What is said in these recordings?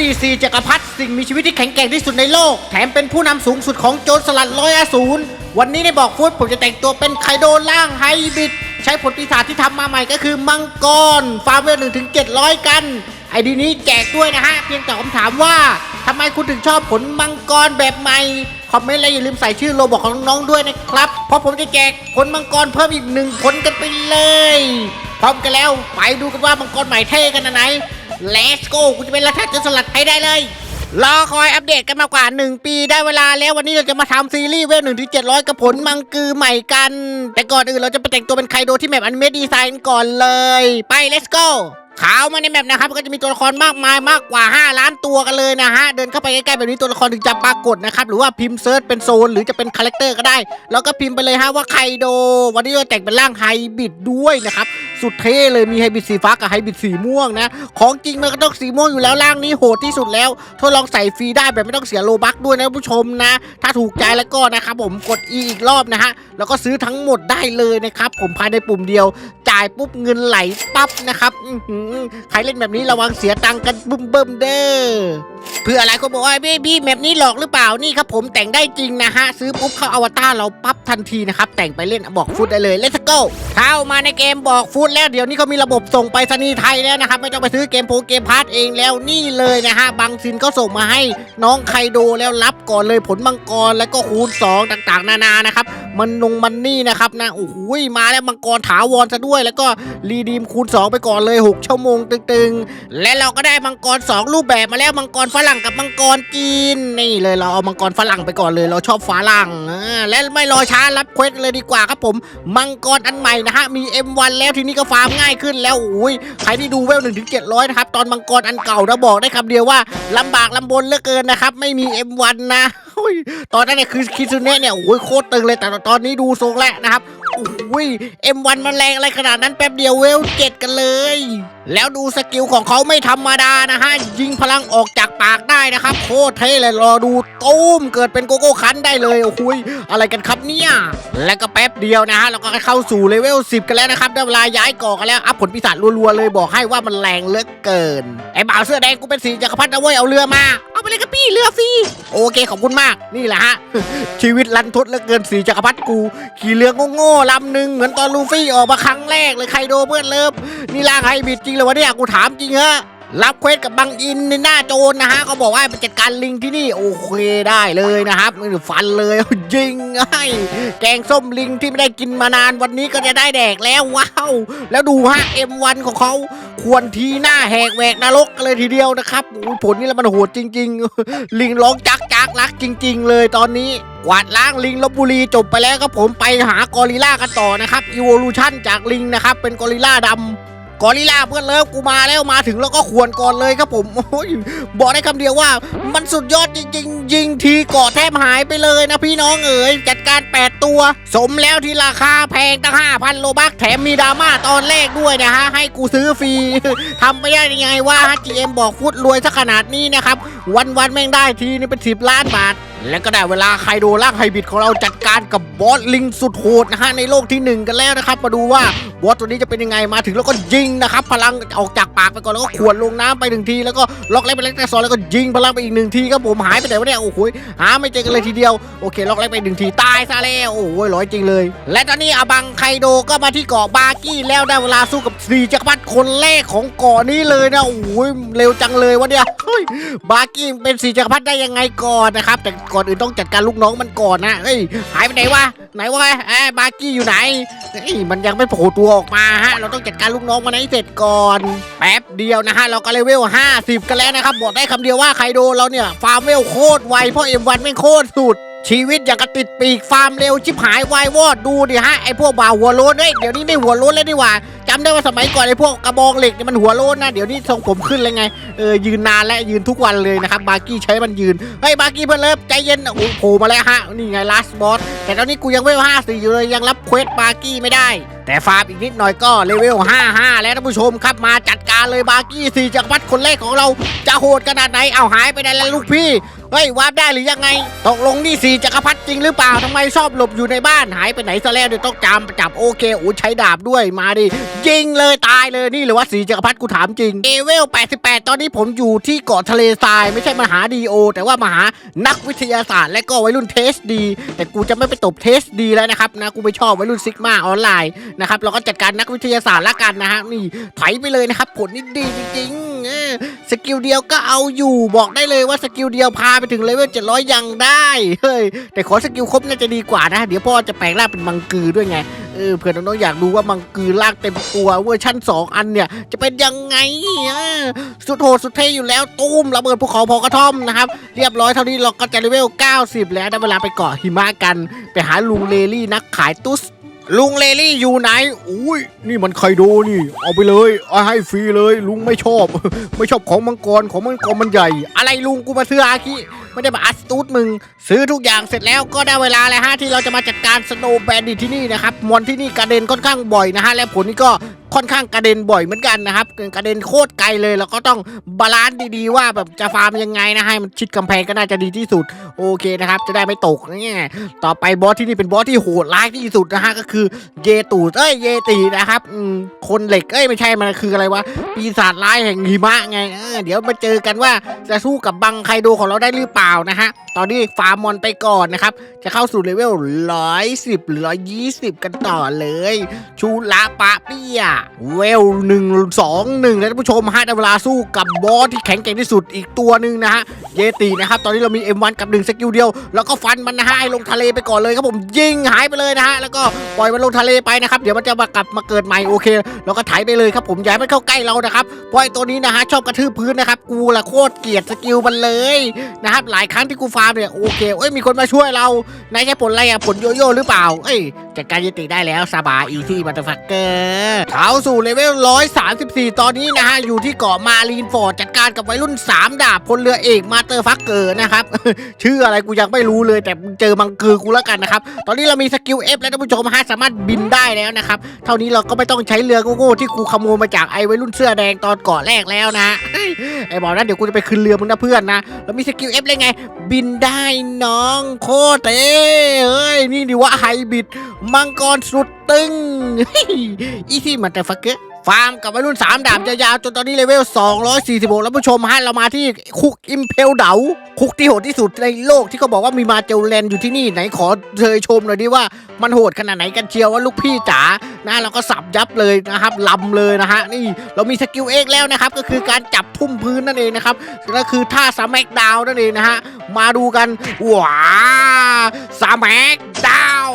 ดีซีจักรพรรดิสิ่งมีชีวิตที่แข็งแกร่งที่สุดในโลก แถมเป็นผู้นำสูงสุดของโจรสลัดร้อยอสูร วันนี้ในบอกฟุตผมจะแต่งตัวเป็นไคโดล่างไฮบริดใช้ผลปีศาจที่ทำมาใหม่ก็คือมังกร ฟาร์มเวลหนึ่งถึงเจ็ดร้อยกัน ไอดีนี้แจกด้วยนะฮะ เพียงแต่ผมถามว่าทำไมคุณถึงชอบผลมังกรแบบใหม่ คอมเมนต์และอย่าลืมใส่ชื่อโลบอกของน้องๆด้วยนะครับ เพราะผมจะแจกผลมังกรเพิ่มอีกหนึ่งผลกันไปเลย พร้อมกันแล้วไปดูกันว่ามังกรใหม่เท่กันไหน Let's go กูจะเป็นราชาโจรสลัดให้ได้เลย รอคอยอัปเดตกันมากว่า 1 ปีได้เวลาแล้ววันนี้เราจะมาทำซีรีส์เวลหนึ่งถึงเจ็ดร้อยกับผลมังกือใหม่กัน แต่ก่อนอื่นเราจะไปแต่งตัวเป็นไคโดที่แมปอนิเมะดีไซน์ก่อนเลย ไป let's go ขาวมาในแมปนะครับก็จะมีตัวละครมากมายมากกว่า 5 ล้านตัวกันเลยนะฮะ เดินเข้าไปใกล้ๆแบบนี้ตัวละครถึงจะปรากฏนะครับ หรือว่าพิมพ์เซิร์ชเป็นโซน หรือจะเป็นคาแรคเตอร์ก็ได้ แล้วก็พิมพ์ไปเลยฮะว่าไคโด วันนี้เราแต่งเป็นร่างไฮบริดด้วยนะครับ สุดเท่เลยมีไฮบริดสีฟ้ากับไฮบริดสีม่วงนะ ของจริงมันก็ต้องสีม่วงอยู่แล้วร่างนี้โหดที่สุดแล้วทดลองใส่ฟรีได้แบบไม่ต้องเสียโลบักด้วยนะผู้ชมนะ ถ้าถูกใจแล้วก็นะครับผมกด E อีกรอบนะฮะแล้วก็ซื้อทั้งหมดได้เลยนะครับผมภายในปุ่มเดียว จ่ายปุ๊บเงินไหลปั๊บนะครับใครเล่นแบบนี้ระวังเสียตังค์กันบึ้มเบิ่มเด้อเพื่ออะไรก็บอกว่าเบบี้แมปนี้หลอกหรือเปล่านี่ครับผมแต่งได้จริงนะฮะซื้อปุ๊บเข้าอวตารเราปั๊บทันทีนะครับแต่งไปเล่นบอกฟุตได้เลย let's go เข้ามาในเกมบอกฟุตแล้วเดี๋ยวนี้เขามีระบบส่งไปรษณีไทยแล้วนะครับไม่ต้องไปซื้อเกมโปรเกมพาร์ทเองแล้วนี่เลยนะฮะบางซินก็ส่งมาให้น้องไคโดแล้วรับก่อนเลยผลมังกรแล้วก็คูณ2ต่างๆ นานานะครับมันนงมันนี่นะครับนะโอ้โหมาแล้วมังกรถาวรซะด้วยแล้วก็รีดีมคูณ 2 ไปก่อนเลย 6 ชั่วโมงตึงๆ และเราก็ได้มังกร 2 รูปแบบมาแล้วมังกรฝรั่งกับมังกรจีน นี่เลยเราเอามังกรฝรั่งไปก่อนเลยเราชอบฝรั่งอ่าและไม่รอช้ารับเควสเลยดีกว่าครับผม มังกรอันใหม่นะฮะมี M1 แล้วทีนี้ก็ฟาร์มง่ายขึ้นแล้วโอ้ยใครที่ดูเวล1ถึง700นะครับตอนมังกรอันเก่านะบอกได้คำเดียวว่าลำบากลำบนเหลือเกินนะครับไม่มี M1 นะโอ้ยตอนนั้นเนี่ยคือคิซุเนะเนี่ยโอ้ยโคตรตึงเลยแต่ตอนนี้ดูทรงแล้วนะครับโอ้ย M1 มันแรงอะไรขนาดนั้นแป๊บเดียวเวลเจ็ดกันเลย แล้วดูสกิลของเขาไม่ธรรมดานะฮะ ยิงพลังออกจากปากได้นะครับ โคตรเท่เลยรอดูตุ้มเกิดเป็นโกโก้คันได้เลยโอ้ยอะไรกันครับเนี่ย และก็แป๊บเดียวนะฮะเราก็เข้าสู่เลเวล10 กันแล้วนะครับได้เวลาย้ายเกาะกันแล้วอัพผลปีศาจรัวๆเลยบอกให้ว่ามันแรงเหลือเกินไอ้บ่าวเสื้อแดงกูเป็นสีจักรพรรดินะเว้ยเอาเรือมาเอาไปเลยครับพี่เรือฟรีโอเคขอบคุณมากนี่แหละฮะชีวิตลันทดเหลือเกินสีจักรพรรดิกู ขี่เรือโง่ๆลำหนึ่งเหมือนตอนลูฟี่ออกมาครั้งแรกเลยใครโดเพื่อนเลิฟนี่ล่างไฮบิดจริงเลยวะเนี่ยกูถามจริงฮะ รับเควสกับบังอินในหน้าโจรนะฮะเขาบอกว่าไปจัดการลิงที่นี่โอเคได้เลยนะครับฟันเลยยิงให้แกงส้มลิงที่ไม่ได้กินมานานวันนี้ก็จะได้แดกแล้วว้าวแล้วดูฮะ M1 ของเขาควรทีหน้าแหกแหวกนรกเลยทีเดียวนะครับโอ้ผลนี่แล้วมันโหดจริง ๆ ลิงร้องจักจักรักจริง ๆ เลยตอนนี้กวาดล้างลิงลบบุรีจบไปแล้วครับผมไปหากอริล่ากันต่อนะครับอีว l u ชันจากลิงนะครับเป็นกอริล่าดำ กอริล่าเพื่อนเลิฟกูมาแล้วมาถึงแล้วก็ขวนก่อนเลยครับผมบอกได้คำเดียวว่า มันสุดยอดจริงๆยิงทีกาะแทบหายไปเลยนะพี่น้องเอ๋ยจัดการ 8 ตัว สมแล้วที่ราคาแพงตั้ง5,000โลบักแถมมีดราม่าตอนแรกด้วยนะฮะให้กูซื้อฟรีทำไม่ได้ยังไงว่า GM บอกฟุตรวยซะขนาดนี้นะครับวันๆแม่งได้ทีนี่เป็น10ล้านบาท และก็ได้เวลาไคโดล่างไฮบิดของเราจัดการกับบอสลิงสุดโหดนะฮะในโลกที่หนึ่งกันแล้วนะครับ มาดูว่าบอสตัวนี้จะเป็นยังไงมาถึงแล้วก็ยิงนะครับ พลังออกจากปากไปก่อนแล้วก็ขวนลงน้ำไปหนึ่งที แล้วก็ล็อกเล็กไปเล็กแต่ซอนแล้วก็ยิงพลังไปอีกหนึ่งทีครับผมหายไปไหนวะเนี่ยโอ้โหหาไม่เจอกันเลยทีเดียวโอเคล็อกเล็กไปหนึ่งทีตายซะแล้วโอ้โหร้อยจริงเลย และตอนนี้อบังไคโดก็มาที่เกาะบากี้แล้วได้เวลาสู้กับสีจักรพรรดิคนแรกของเกาะนี้เลยนะโอ้ยเร็วจังเลยวะเนี่ยบาร์กี้เป็นสีจักรพรรดิได้ยังไงก่อนนะครับแต่ก่อนอื่นต้องจัดการลูกน้องมันก่อนนะเฮ้ยหายไปไหนวะไหนวะไอ้บาร์กี้อยู่ไหนเฮ้ยมันยังไม่โผล่ตัวออกมาฮะ เราต้องจัดการลูกน้องมันให้เสร็จก่อน แป๊บเดียวนะฮะเราก็เลเวล50 กันแล้วนะครับบอกได้คำเดียวว่าไคโดเราเนี่ยฟาร์มเวลโคตรไวเพราะ M1 ไม่โคตรสุดชีวิตอย่างกับติดปีกฟาร์มเร็วชิบหายวายวอดดูดิฮะไอพวกบ่าวหัวโล้นเฮ้ยเดี๋ยวนี้ไม่หัวโล้นแล้วดีกว่า จำได้ว่าสมัยก่อนไอพวกกระบองเหล็กเนี่ยมันหัวโล้นนะเดี๋ยวนี้ทรงผมขึ้นเลยไงเออยืนนานและยืนทุกวันเลยนะครับบาร์กี้ใช้มันยืนเฮ้ยบาร์กี้เพื่อนเลิฟใจเย็นโอ้โหโผล่มาแล้วฮะนี่ไงลาสบอสแต่ตอนนี้กูยังเวล54อยู่เลยยังรับเควสบาร์กี้ไม่ได้ แต่ฟาร์มอีกนิดหน่อยก็เลเวล55แล้วท่านผู้ชมครับมาจัดการเลยบาร์กี้สี่จักรพรรดิคนแรกของเราจะโหดขนาดไหนเอาหายไปไหนแล้วลูกพี่เฮ้ยวาร์ปได้หรือยังไง ตกลงนี่สีจักรพรรดิจริงหรือเปล่าทำไมชอบหลบอยู่ในบ้านหายไปไหนซะแล้วเดี๋ยวต้องจามจับโอเคโอ้ใช้ดาบด้วยมาดิยิงเลยตายเลยนี่หรือว่าสีจักรพรรดิกูถามจริงเอเวล 88 ตอนนี้ผมอยู่ที่เกาะทะเลทราย ไม่ใช่มหาดีโอ แต่ว่ามหานักวิทยาศาสตร์ และก็วัยรุ่นเทสดี แต่กูจะไม่ไปตบเทสดีแล้วนะครับนะกูไม่ชอบวัยรุ่นซิกมาออนไลน์นะครับเราก็จัดการนักวิทยาศาสตร์ละกันนะฮะนี่ไถไปเลยนะครับผลนี่ดีจริงๆสกิลเดียวก็เอาอยู่บอกได้เลยว่าสกิลเดียวพาไปถึงเลเวล700 ยังได้ เฮ้ย แต่ขอสกิลครบน่าจะดีกว่านะ เดี๋ยวพ่อจะแปลงร่างเป็นมังกือด้วยไง เออ เผื่อน้องๆอยากรู้ว่ามังกือลากเต็มตัวเวอร์ชั่น 2 อันเนี่ย จะเป็นยังไงอะสุดโหดสุดเท่อยู่แล้วตุ้มระเบิดภูเขาพอกระท่อมนะครับ เรียบร้อยเท่านี้เราก็จะเลเวล 90 แล้วได้เวลาไปเกาะหิมะกัน ไปหาลุงเลลี่นักขายตุ๊ส ลุงเลลี่อยู่ไหน อุ้ย นี่มันไคโดนี่ เอาไปเลยเอาให้ฟรีเลย ลุงไม่ชอบ ไม่ชอบของมังกร ของมังกรมันใหญ่ อะไรลุงกูมาซื้ออาคิไม่ได้มาอัสตูดมึง ซื้อทุกอย่างเสร็จแล้วก็ได้เวลาแล้วฮะที่เราจะมาจัดการสโนว์แบนดิที่นี่นะครับ มอนที่นี่กระเด็นค่อนข้างบ่อยนะฮะ และผลนี่ก็ค่อนข้างกระเด็นบ่อยเหมือนกันนะครับกระเด็นโคตรไกลเลยเราก็ต้องบาลานซ์ดีๆ ว่าแบบจะฟาร์มยังไงนะให้มันชิดกำแพงก็น่าจะดีที่สุดโอเคนะครับ จะได้ไม่ตกเนี่ยต่อไปบอสที่นี่เป็นบอสที่โหดร้ายที่สุดนะฮะก็คือเยตูดเอ้ยเยตีนะครับคนเหล็กเอ้ยไม่ใช่มันคืออะไรวะปีศาจร้ายแห่งหิมะไงเออเดี๋ยวมาเจอกันว่าจะสู้กับบังไคโดของเราได้หรือเปล่านะฮะตอนนี้ฟาร์มมอนไปก่อนนะครับจะเข้าสู่เลเวล110หรือ120กันต่อเลย ชูละปะเปียเวล1 2 1แล้วท่านผู้ชมฮะได้เวลาสู้กับบอสที่แข็งแกร่งที่สุดอีกตัวหนึ่งนะฮะเยตินะครับตอนนี้เรามี M1 กับ1สกิลเดียว แล้วก็ฟันมันนะฮะให้ลงทะเลไปก่อนเลยครับผมยิงหายไปเลยนะฮะแล้วก็ปล่อยมันลงทะเลไปนะครับเดี๋ยวมันจะมากลับมาเกิดใหม่โอเคเราก็ไถไปเลยครับผมอย่าให้มันเข้าใกล้เรานะครับเพราะไอ้ตัวนี้นะฮะชอบกระทืบพื้นนะครับกูละโคตรเกลียดสกิลมันเลยนะครับหลายครั้งที่กูฟาร์มเนี่ยโอเคเอ้ยมีคนมาช่วยเรานายใช้ผลอะไรอะผลโยโย่หรือเปล่าเอ้ยจัดการยติได้แล้วสบายอีที่มาตฟักเกอร์เขาสู่เลเวล 134 ตอนนี้นะฮะ อยู่ที่เกาะมารีนฟอร์ดจัดการกับวัยรุ่น 3 ดาบพลเรือเอกมาเตอร์ฟักเกอร์นะครับ ชื่ออะไรกูยังไม่รู้เลยแต่เจอมังคือกูแล้วกันนะครับ ตอนนี้เรามีสกิลเอฟแล้วท่านผู้ชมฮะสามารถบินได้แล้วนะครับ เท่านี้เราก็ไม่ต้องใช้เรือโง่ๆที่กูขโมยมาจากไอ้วัยรุ่นเสื้อแดงตอนเกาะแรกแล้วนะ ไอ้บอกนะเดี๋ยวกูจะไปขึ้นเรือมึงนะเพื่อนนะแล้วมีสกิล F เลยไง บินได้น้องโคตรเท่เอ้ยนี่ดิว่าไฮบิดมังกรสุดตึงอีที่มันแต่ฟักเกอร์ ฟาร์มกับวัยรุ่น 3 ดาบยาวๆจนตอนนี้เลเวล 246 แล้วผู้ชมฮะ เรามาที่คุกอิมเพลเดาคุกที่โหดที่สุดในโลกที่เขาบอกว่ามีมาเจลแลนอยู่ที่นี่ไหนขอเชยชมหน่อยดิว่ามันโหดขนาดไหนกันเชียวว่าลูกพี่จ๋านะเราก็สับยับเลยนะครับลำเลยนะฮะนี่เรามีสกิลเอกแล้วนะครับ ก็คือการจับทุ่มพื้นนั่นเองนะครับก็คือท่าสแมกดาวนั่นเองนะฮะมาดูกันว้าสแมกดาว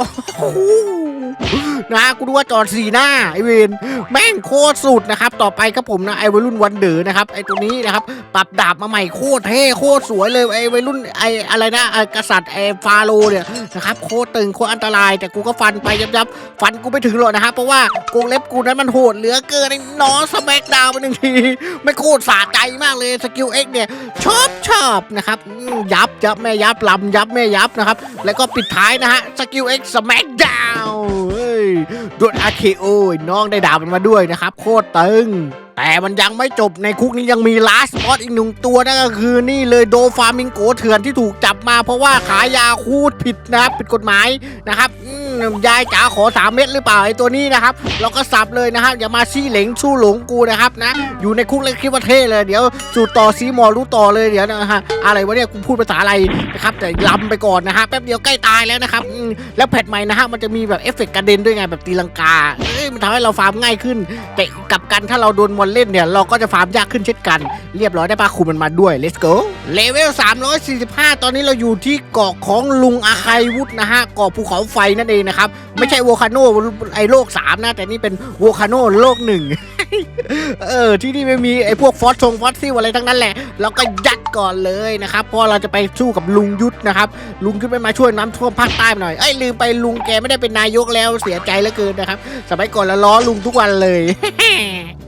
นะกูดูว่าจอดสีหน้าไอเวนแม่งโคตรสุดนะครับ ต่อไปครับผมนะไอวัยรุ่นวันเดอร์นะครับไอตัวนี้นะครับปรับดาบมาใหม่โคตรเท่โคตรสวยเลยไอวัยรุ่นไออะไรนะไอกษัตริย์ไอฟาโรเนี่ยนะครับโคตรตึงโคตรอันตราย แต่กูก็ฟันไปยับยับฟันกูไม่ถึงหรอกนะครับเพราะว่ากงเล็บกูนั้นมันโหดเหลือเกินไอ้น้องสแมกดาวไปหนึ่งทีไม่โคตรสะใจมากเลยสกิลเอ็กเนี่ยชอบชอบนะครับยับยับแม่ยับลำยับแม่ยับนะครับแล้วก็ปิดท้ายนะฮะสกิลเอ็กสแมกดาว โดวลอาเคโอน้องได้ดาบมันมาด้วยนะครับ โคตรตึง แต่มันยังไม่จบในคุกนี้ยังมีลาสบอสอีกหนึ่งตัวนั่นก็คือนี่เลยโดฟามิงโกเถื่อนที่ถูกจับมาเพราะว่าขายยาคูดผิดนะครับผิดกฎหมายนะครับอืมยายจ๋าขอสามเม็ดหรือเปล่าไอ้ตัวนี้นะครับ เราก็สับเลยนะครับอย่ามาชี้เหลงชู้หลงกูนะครับนะ อยู่ในคุกเลยคิดว่าเท่เลยเดี๋ยวสู่ต่อซีมอรู้ต่อเลยเดี๋ยวนะฮะอะไรวะเนี่ยกูพูดภาษาอะไรนะครับแต่ลำไปก่อนนะฮะแป๊บเดียวใกล้ตายแล้วนะครับอืมแล้วแพทใหม่นะฮะมันจะมีแบบเอฟเฟกต์กระเด็นด้วยไงแบบตีลังกาเอ้ยมันทำให้เราฟาร์มง่ายขึ้น แต่กลับ กันถ้าเราโดนมอนเล่นเนี่ย เราก็จะฟาร์มยากขึ้นเช่นกัน เรียบร้อยได้ปลาคุมมันมาด้วย let's go เลเวล 345 ตอนนี้เราอยู่ที่เกาะของลุงอาไควุฒนะฮะเกาะภูเขาไฟนั่นเองนะครับ ไม่ใช่โวคาโนไอโลก 3 นะ แต่นี่เป็นโวคาโนโลกหนึ่งเออที่นี่ไม่มีไอพวกฟอสชงฟอสซิลอะไรทั้งนั้นแหละเราก็ยัดก่อนเลยนะครับเพราะเราจะไปสู้กับลุงยุทธนะครับ ลุงยุทธไม่มาช่วยน้ำท่วมภาคใต้หน่อยเอ้ยลืมไปลุงแกไม่ได้เป็นนายกแล้วเสียใจเหลือเกินนะครับ สมัยก่อนเราล้อลุงทุกวันเลย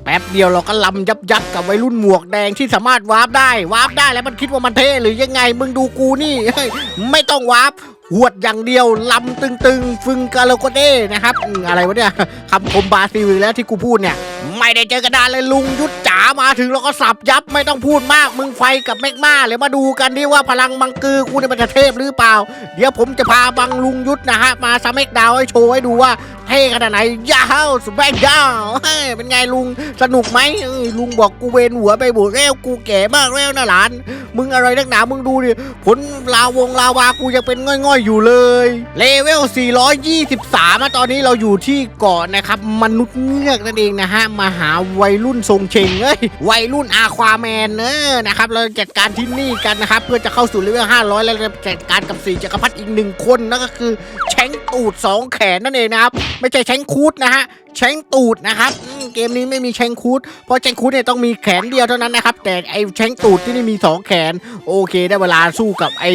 แป๊บเดียวเราก็ลำยับยับกับวัยรุ่นหมวกแดงที่สามารถวาร์ปได้ วาร์ปได้แล้วมันคิดว่ามันเท่หรือยังไง มึงดูกูนี่ไม่ต้องวาร์ปหวดอย่างเดียวลำตึงๆ ฟึงกาโลโกเด้นะครับ อะไรวะเนี่ยคำคมบราซิลแล้วที่กูพูดเนี่ย ไม่ได้เจอกันนานเลยลุงยุทธจ๋ามาถึงแล้วก็สับยับไม่ต้องพูดมากมึงไฟกับแมกมาเลยมาดูกันดิว่าพลังมังกือกูเนี่ยมันจะเทพหรือเปล่า เดี๋ยวผมจะพาบังลุงยุทธนะฮะ มาสมักดาวให้โชว์ให้ดูว่าเท่ขนาดไหนยาวสมักดาวเฮ้ยเป็นไงลุงสนุกไหมลุงบอกกูเวนหัวไปบุแล้วกูแก่มากแล้วนะหลาน มึงอะไรนักหนามึงดูดิผลลาวงลาวากูยังเป็นง่อยๆอยู่เลยเลเวล 423ตอนนี้เราอยู่ที่เกาะนะครับ มนุษย์เงือกนั่นเองนะฮะมาหาวัยรุ่นทรงเชงเอ้ยวัยรุ่นอาควาแมนเนอะนะครับเราจัดการที่นี่กันนะครับ เพื่อจะเข้าสู่เลเวล500 แล้วเราจัดการกับสี่จักรพรรดิอีกหนึ่งคนนั่นก็คือแชงตูด 2 แขนนั่นเองนะครับ ไม่ใช่แชงคูดนะฮะแชงตูดนะครับเกมนี้ไม่มีแชงคูดเพราะแชงคูดเนี่ยต้องมีแขนเดียวเท่านั้นนะครับ แต่ไอแชงตูดที่นี่มี 2 แขน โอเค ได้เวลาสู้กับไอ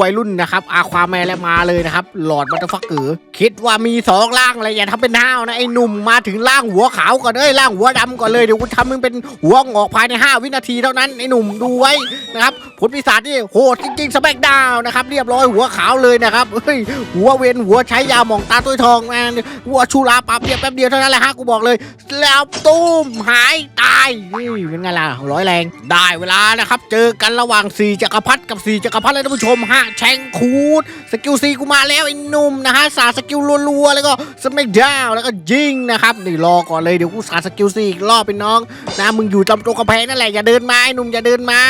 วัยรุ่นนะครับอาควาแมนแล้วมาเลยนะครับหลอดบัตเตอร์ฟักเกอร์คิดว่ามีสองร่างอะไรอย่าทำเป็นห้าวนะไอหนุ่มมาถึงร่างหัวขาวก่อนเอ้ยร่างหัวดำก่อนเลยเดี๋ยวกูทำมึงเป็นหัวงอกภายใน 5 วินาทีเท่านั้นไอหนุ่มดูไว้นะครับผลปีศาจนี่โหดจริงๆสแปกดาวนะครับเรียบร้อยหัวขาวเลยนะครับเฮ้ยหัวเวนหัวใช้ยาหมองตาตัวทองแมาหัวชูราปับเดียวแป๊บเดียวเท่านั้นแหละฮะกูบอกเลย แล้วตุ้มหายตายนี่เป็นไงล่ะร้อยแรง ได้เวลานะครับ เจอกันระหว่าง4จักรพรรดิกับ4จักรพรรดิเลยท่านผู้ชมฮะแชงคูดสกิลซีกูมาแล้วไอ้หนุ่มนะฮะสาสกิลรัวๆแล้วก็สเมกดาวแล้วก็ยิงนะครับนี่รอก่อนเลยเดี๋ยวกูสาสกิลสี่อีกรอบเป็นน้องนะมึงอยู่จำตัวกระแพงนั่นแหละอย่าเดินมาไอ้หนุ่มอย่าเดินมา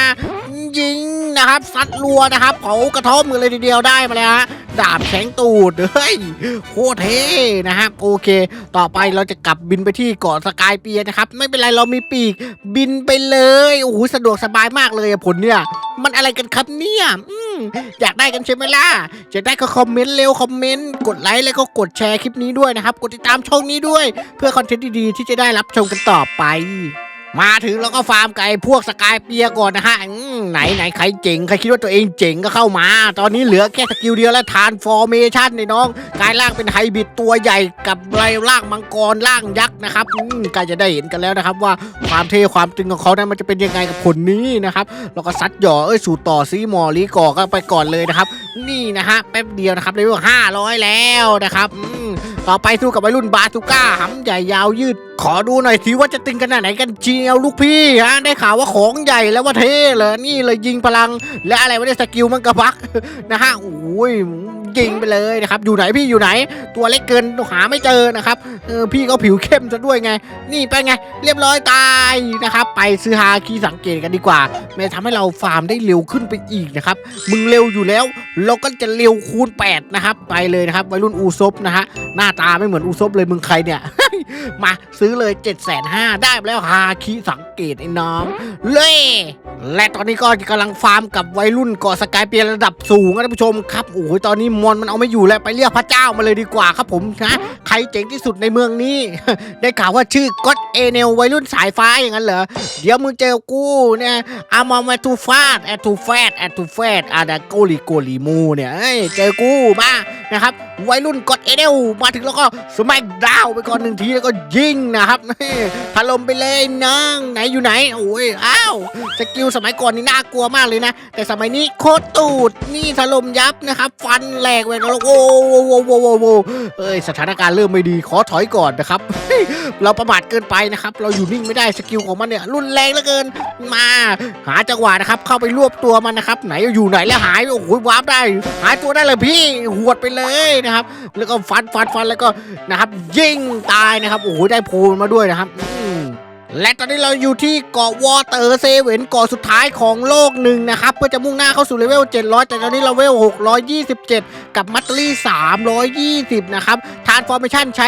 ยิงนะครับซัดรัวนะครับเขากระทบมือเลยทีเดียวได้มาแล้วฮะ ดาบแข็งตูดเฮ้ยโคตรเท่นะครับโอเค ต่อไปเราจะกลับบินไปที่เกาะสกายเปียนะครับ ไม่เป็นไรเรามีปีกบินไปเลยโอ้โหสะดวกสบายมากเลยผลเนี่ย มันอะไรกันครับเนี่ยอืมอยากได้กันใช่ไหมล่ะอยากได้ก็คอมเมนต์เร็วคอมเมนต์กดไลค์แล้วก็กดแชร์คลิปนี้ด้วยนะครับ กดติดตามช่องนี้ด้วย เพื่อคอนเทนต์ดีๆที่จะได้รับชมกันต่อไป มาถึงแล้วก็ฟาร์มไก่พวกสกายเปียก่อนนะฮะอืมไหนไหนใครเจ๋งใครคิดว่าตัวเองเจ๋งก็เข้ามา ตอนนี้เหลือแค่สกิลเดียวแล้วทานฟอร์เมชันในน้องกายร่างเป็นไฮบิดตัวใหญ่กับไรร่างมังกรร่างยักษ์นะครับอืมใกล้จะได้เห็นกันแล้วนะครับ ว่าความเท่ความตึงของเขานั้นมันจะเป็นยังไงกับผลนี้นะครับแล้วก็ซัดหย่อเอ้ยสู่ต่อซีมอลีก่อก็ไปก่อนเลยนะครับ นี่นะฮะแป๊บเดียวนะครับเลเวลห้าร้อยแล้วนะครับอืมต่อไปสู้กับวัยรุ่นบาซูก้าหำใหญ่ยาวยืด ขอดูหน่อยสิว่าจะตึงขนาดไหนกันเจียวลูกพี่ฮะได้ข่าวว่าของใหญ่แล้วว่าเท่เลยนี่เลยยิงพลัง และอะไรวะเนี่ยสกิลมันกระพักนะฮะโอ้ย ยิงไปเลยนะครับอยู่ไหนพี่อยู่ไหน ตัวเล็กเกินหาไม่เจอนะครับเออพี่ก็ผิวเข้มซะด้วยไง นี่ไปไง เรียบร้อยตายนะครับไปซื้อฮาคีสังเกตกันดีกว่ามันจะทำให้เราฟาร์มได้เร็วขึ้นไปอีกนะครับมึงเร็วอยู่แล้ว เราก็จะเร็วคูณ 8 นะครับ ไปเลยนะครับวัยรุ่นอูซบนะฮะหน้าตาไม่เหมือนอูซบเลยมึงใครเนี่ยมาซื้อเลย7 5 0 0 0ได้แล้วฮาคีสังเกตไอ้น้อง เล่ และตอนนี้ก็กำลังฟาร์มกับวัยรุ่นเกาะสกายเปียระดับสูงนะท่านผู้ชมครับโอ้โหตอนนี้มอนมันเอาไม่อยู่แล้วไปเรียกพระเจ้ามาเลยดีกว่าครับผมนะใครเจ๋งที่สุดในเมืองนี้ ได้ข่าวว่าชื่อก็อดเอเนลวัยรุ่นสายฟ้าอย่างนั้นเหรอเดี๋ยวมึงเจอกูเนี่ยอามอมาทูฟาดแอทูแฟดแอทูแฟดอาดาโกลิโกลิมูเนี่ยเอ้ยเจอกูมานะครับวัยรุ่นกดเอเนลมาถึงแล้วก็สมักดาวไปก่อนหนึ่งทีแล้วก็ยิงนะครับถล่มไปเลยน้องไหนอยู่ไหนโอ้ยอ้าวสกิลสมัยก่อนนี่น่ากลัวมากเลยนะ แต่สมัยนี้โคตรตูดนี่ถล่มยับนะครับ ฟันแหลกไปแล้วโอ้โหโอ้โหโอ้โเอ้ยสถานการณ์เริ่มไม่ดีขอถอยก่อนนะครับ เราประมาทเกินไปนะครับ เราอยู่นิ่งไม่ได้สกิลของมันเนี่ย รุนแรงเหลือเกินมา หาจังหวะนะครับ เข้าไปรวบตัวมันนะครับ ไหนอยู่ไหนแล้วหายโอ้โหวาร์ปได้ หายตัวได้เลยพี่หวดไปเลยนะครับ แล้วก็ฟันฟันฟันแล้วก็นะครับ ยิงตายนะครับโอ้โหได้โพลมาด้วยนะครับอื และตอนนี้เราอยู่ที่เกาะวอเตอร์เซเว่นเกาะสุดท้ายของโลกหนึ่งนะครับ เพื่อจะมุ่งหน้าเข้าสู่เลเวล 700 แต่ตอนนี้เราเลเวล 627 กับมัตตอรี่ 320 นะครับทานฟอร์เมชันใช้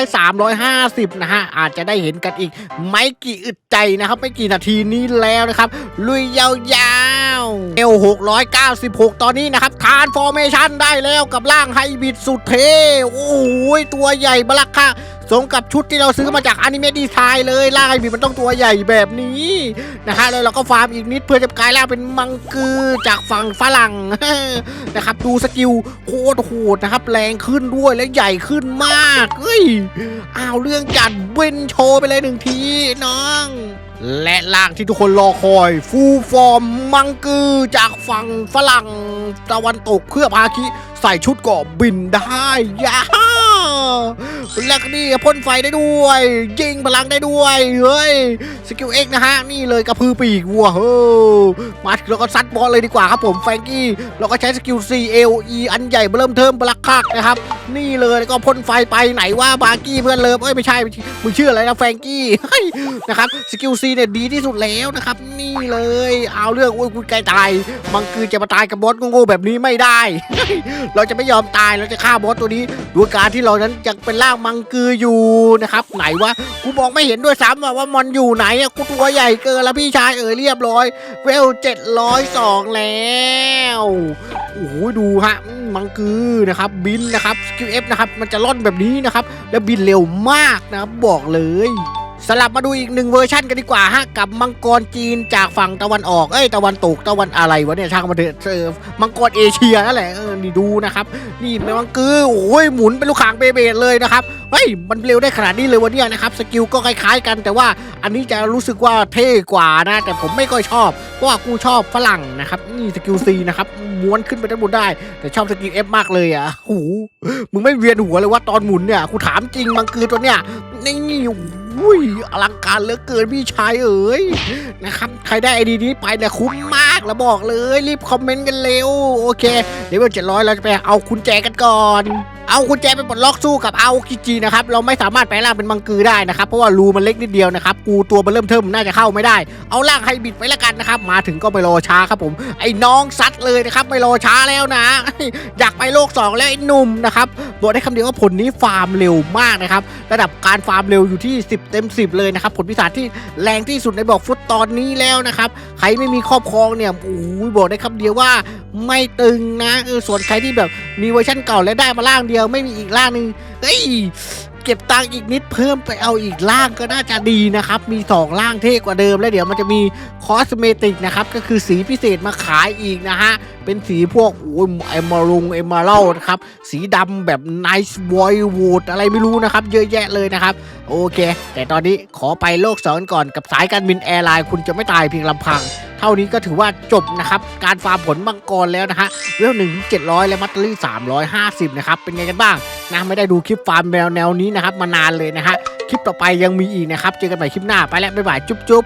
350 นะฮะ อาจจะได้เห็นกันอีก ไม่กี่อึดใจนะครับ ไม่กี่นาทีนี้แล้วนะครับ ลุยยาวๆเอล696 ตอนนี้นะครับทานฟอร์เมชันได้แล้วกับร่างไฮบิดสุดเท่โอ้โหตัวใหญ่บลักค่ะ สมกับชุดที่เราซื้อมาจากอนิเมะดีไซน์เลยร่างไอบีมันต้องตัวใหญ่แบบนี้นะฮะแล้วเราก็ฟาร์มอีกนิดเพื่อจะกลายร่างเป็นมังกือจากฝั่งฝรั่งนะครับดูสกิลโคตรโหดนะครับแรงขึ้นด้วยและใหญ่ขึ้นมากเฮ้ยอ้าวเรื่องจัดเว้นโชว์ไปเลยหนึ่งทีน้องและล่างที่ทุกคนรอคอยฟูฟอร์มมังกือจากฝั่งฝรั่งตะวันตกเพื่อพาคิ ใส่ชุดเกราะบินได้ย่า และก็นี่พ่นไฟได้ด้วย ยิงพลังได้ด้วยเฮ้ยสกิลเอ็กนะฮะนี่เลยกระพือปีกวัวเฮ้อมาถึงเราก็ซัดบอลเลยดีกว่าครับผมแฟงกี้เราก็ใช้สกิล C L E อันใหญ่เริ่มเทิมบลักคักนะครับ นี่เลยแล้วก็พ่นไฟไปไหนว่าบาร์กี้เพื่อนเลิฟเอ้ยไม่ใช่มึงชื่ออะไรนะแฟงกี้นะครับสกิล C เนี่ยดีที่สุดแล้วนะครับนี่เลย เอาเรื่องโอ้ยกูใกล้ตายมังคือจะมาตายกับบอสโง่ๆแบบนี้ไม่ได้ เราจะไม่ยอมตายเราจะฆ่าบอสตัวนี้ด้วยการที่เรานั้นยังเป็นร่างมังกืออยู่นะครับ ไหนวะกูบอกไม่เห็นด้วยซ้ำว่ามันอยู่ไหนอะกูตัวใหญ่เกินแล้วพี่ชายเอ๋ยเรียบร้อยเวลเจ็ดร้อยสองแล้วโอ้โหดูฮะมมังกือนะครับ บินนะครับสกิลเอฟนะครับ มันจะล่อนแบบนี้นะครับ แล้วบินเร็วมากนะครับบอกเลย สลับมาดูอีกหนึ่งเวอร์ชั่นกันดีกว่าฮะกับมังกรจีนจากฝั่งตะวันออก เอ้ยตะวันตกตะวันอะไรวะเนี่ยช่างมาเถอะเออมังกรเอเชียนั่นแหละเออนี่ดูนะครับนี่เป็นมังกือโอ้ยหมุนเป็นลูกขางเบเบดเลยนะครับเฮ้ยมันเร็วได้ขนาดนี้เลยวะเนี่ยนะครับสกิลก็คล้ายๆกัน แต่ว่าอันนี้จะรู้สึกว่าเท่กว่านะ แต่ผมไม่ค่อยชอบเพราะว่ากูชอบฝรั่งนะครับนี่สกิลซีนะครับม้วนขึ้นไปด้านบนได้ แต่ชอบสกิลเอฟมากเลยอะโอ้โหมึงไม่เวียนหัวเลยว่าตอนหมุนเนี่ยกูถามจริงมังกือตัวเนี้ยนี่ อุ้ยอลังการเหลือเกินพี่ชายเอ๋ยนะครับใครได้ไอดีนี้ไปเนี่ยคุ้มมากแล้วบอกเลย รีบคอมเมนต์กันเร็ว โอเค เดี๋ยวเจ็ดร้อยเราจะไปเอาคุณแจกันก่อน เอากุญแจไปปลดล็อกสู้กับเอาคิจีนะครับเราไม่สามารถแปลงร่างเป็นมังกือได้นะครับเพราะว่ารูมันเล็กนิดเดียวนะครับกูตัวมันเริ่มเทิมน่าจะเข้าไม่ได้ เอาร่างไฮบิดไปแล้วกันนะครับมาถึงก็ไม่รอช้าครับผม ไอ้น้องซัดเลยนะครับไม่รอช้าแล้วนะ อยากไปโลก 2 แล้วไอ้หนุ่มนะครับบอกได้คำเดียวว่าผลนี้ฟาร์มเร็วมากนะครับระดับการฟาร์มเร็วอยู่ที่ 10 เต็ม 10 เลยนะครับผลพิศาจที่แรงที่สุดในบอกฟุตตอนนี้แล้วนะครับใครไม่มีครอบครองเนี่ยโอ้ยบอกได้คำเดียวว่าไม่ตึงนะเออส่วนใครที่แบบ มีเวอร์ชันเก่าและได้มาล่างเดียวไม่มีอีกล่างหนึงเฮ้ยเก็บตังค์อีกนิดเพิ่มไปเอาอีกล่างก็น่าจะดีนะครับ มี 2 ล่างเท่กว่าเดิม แล้วเดี๋ยวมันจะมีคอสเมติกนะครับ ก็คือสีพิเศษมาขายอีกนะฮะ เป็นสีพวกโอ้ยเอมารุงเอมาเล่นะครับ สีดำแบบ Nice Boy Wood อะไรไม่รู้นะครับ เยอะแยะเลยนะครับ โอเค แต่ตอนนี้ขอไปโลกสอนก่อนกับสายการบินแอร์ไลน์คุณจะไม่ตายเพียงลำพัง ท่านี้ก็ถือว่าจบนะครับ การฟาร์มผลมังกรแล้วนะฮะเวลหนึ่งเจ็ดร้อยและมัตเตอรี่สามร้อยห้าสิบนะครับเป็นไงกันบ้างนะไม่ได้ดูคลิปฟาร์มแนวแนวนี้นะครับมานานเลยนะฮะคลิปต่อไปยังมีอีกนะครับ เจอกันใหม่คลิปหน้าไปแล้วบ๊ายบายจุ๊บจุ๊บ